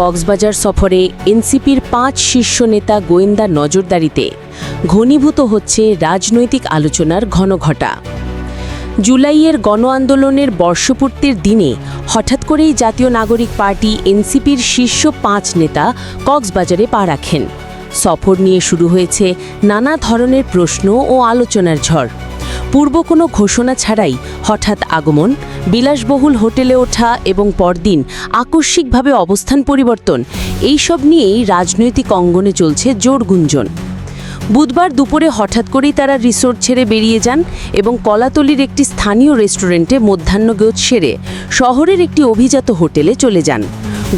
কক্সবাজার সফরে এনসিপির পাঁচ শীর্ষ নেতা গোয়েন্দা নজরদারিতে ঘনীভূত হচ্ছে রাজনৈতিক আলোচনার ঘনঘটা। জুলাইয়ের গণ আন্দোলনের বর্ষপূর্তির দিনে হঠাৎ করেই জাতীয় নাগরিক পার্টি এনসিপির শীর্ষ পাঁচ নেতা কক্সবাজারে পা রাখেন। সফর নিয়ে শুরু হয়েছে নানা ধরনের প্রশ্ন ও আলোচনার ঝড়। পূর্ব কোনো ঘোষণা ছাড়াই হঠাৎ আগমন, বিলাসবহুল হোটেলে ওঠা এবং পরদিন আকস্মিকভাবে অবস্থান পরিবর্তন, এইসব নিয়েই রাজনৈতিক অঙ্গনে চলছে জোর গুঞ্জন। বুধবার দুপুরে হঠাৎ করেই তারা রিসোর্ট ছেড়ে বেরিয়ে যান এবং কলাতলির একটি স্থানীয় রেস্টুরেন্টে মধ্যাহ্নগোজ সেরে শহরের একটি অভিজাত হোটেলে চলে যান।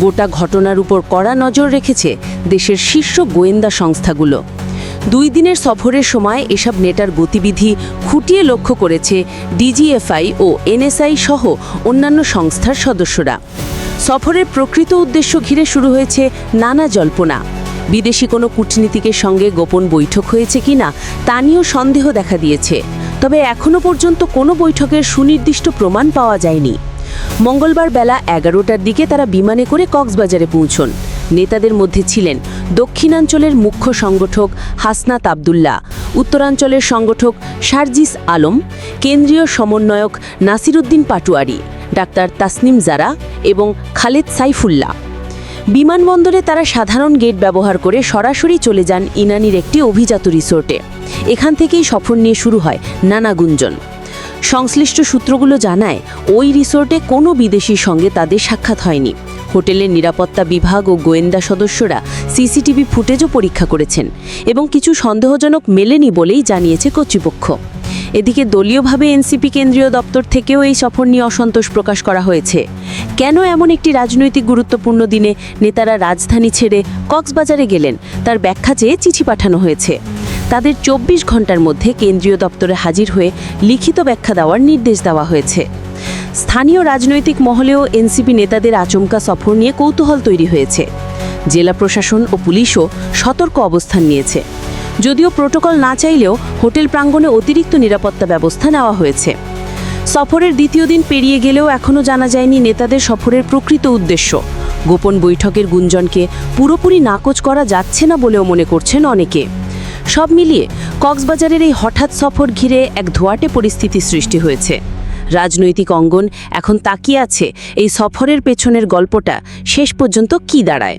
গোটা ঘটনার উপর কড়া নজর রেখেছে দেশের শীর্ষ গোয়েন্দা সংস্থাগুলো। দুই দিনের সফরের সময় এসব নেটার গতিবিধি খুঁটিয়ে লক্ষ্য করেছে ডিজিএফআই ও এনএসআই সহ অন্যান্য সংস্থার সদস্যরা। সফরের প্রকৃত উদ্দেশ্য ঘিরে শুরু হয়েছে নানা জল্পনা। বিদেশি কোনো কূটনীতিকের সঙ্গে গোপন বৈঠক হয়েছে কিনা তা নিয়েও সন্দেহ দেখা দিয়েছে। তবে এখনও পর্যন্ত কোনো বৈঠকের সুনির্দিষ্ট প্রমাণ পাওয়া যায়নি। মঙ্গলবার বেলা এগারোটার দিকে তারা বিমানে করে কক্সবাজারে পৌঁছন। নেতাদের মধ্যে ছিলেন দক্ষিণাঞ্চলের মুখ্য সংগঠক হাসনাত আবদুল্লাহ, উত্তরাঞ্চলের সংগঠক শারজিস আলম, কেন্দ্রীয় সমন্বয়ক নাসিরুদ্দিন পাটুয়ারি, ডাক্তার তাসনিম জারা এবং খালেদ সাইফুল্লাহ। বিমানবন্দরে তারা সাধারণ গেট ব্যবহার করে সরাসরি চলে যান ইনানির একটি অভিজাত রিসোর্টে। এখান থেকেই সফর নিয়ে শুরু হয় নানা গুঞ্জন। সংশ্লিষ্ট সূত্রগুলো জানায়, ওই রিসোর্টে কোনো বিদেশির সঙ্গে তাদের সাক্ষাৎ হয়নি। হোটেলের নিরাপত্তা বিভাগ ও গোয়েন্দা সদস্যরা সিসিটিভি ফুটেজও পরীক্ষা করেছেন এবং কিছু সন্দেহজনক মেলেনি বলেই জানিয়েছে কর্তৃপক্ষ। এদিকে দলীয়ভাবে এনসিপি কেন্দ্রীয় দপ্তর থেকেও এই সফর নিয়ে অসন্তোষ প্রকাশ করা হয়েছে। কেন এমন একটি রাজনৈতিক গুরুত্বপূর্ণ দিনে নেতারা রাজধানী ছেড়ে কক্সবাজারে গেলেন, তার ব্যাখ্যা চেয়ে চিঠি পাঠানো হয়েছে। তাদের চব্বিশ ঘণ্টার মধ্যে কেন্দ্রীয় দপ্তরে হাজির হয়ে লিখিত ব্যাখ্যা দেওয়ার নির্দেশ দেওয়া হয়েছে। স্থানীয় রাজনৈতিক মহলেও এনসিপি নেতাদের আচমকা সফর নিয়ে কৌতূহল তৈরি হয়েছে। জেলা প্রশাসন ও পুলিশও সতর্ক অবস্থান নিয়েছে। যদিও প্রোটোকল না চাইলেও হোটেল প্রাঙ্গণে অতিরিক্ত নিরাপত্তা ব্যবস্থা নেওয়া হয়েছে। সফরের দ্বিতীয় দিন পেরিয়ে গেলেও এখনও জানা যায়নি নেতাদের সফরের প্রকৃত উদ্দেশ্য। গোপন বৈঠকের গুঞ্জনকে পুরোপুরি নাকচ করা যাচ্ছে না বলেও মনে করছেন অনেকে। সব মিলিয়ে কক্সবাজারের এই হঠাৎ সফর ঘিরে এক ধোয়াটে পরিস্থিতি সৃষ্টি হয়েছে। রাজনৈতিক অঙ্গন এখন তাকিয়ে আছে এই সফরের পেছনের গল্পটা শেষ পর্যন্ত কি দাঁড়ায়?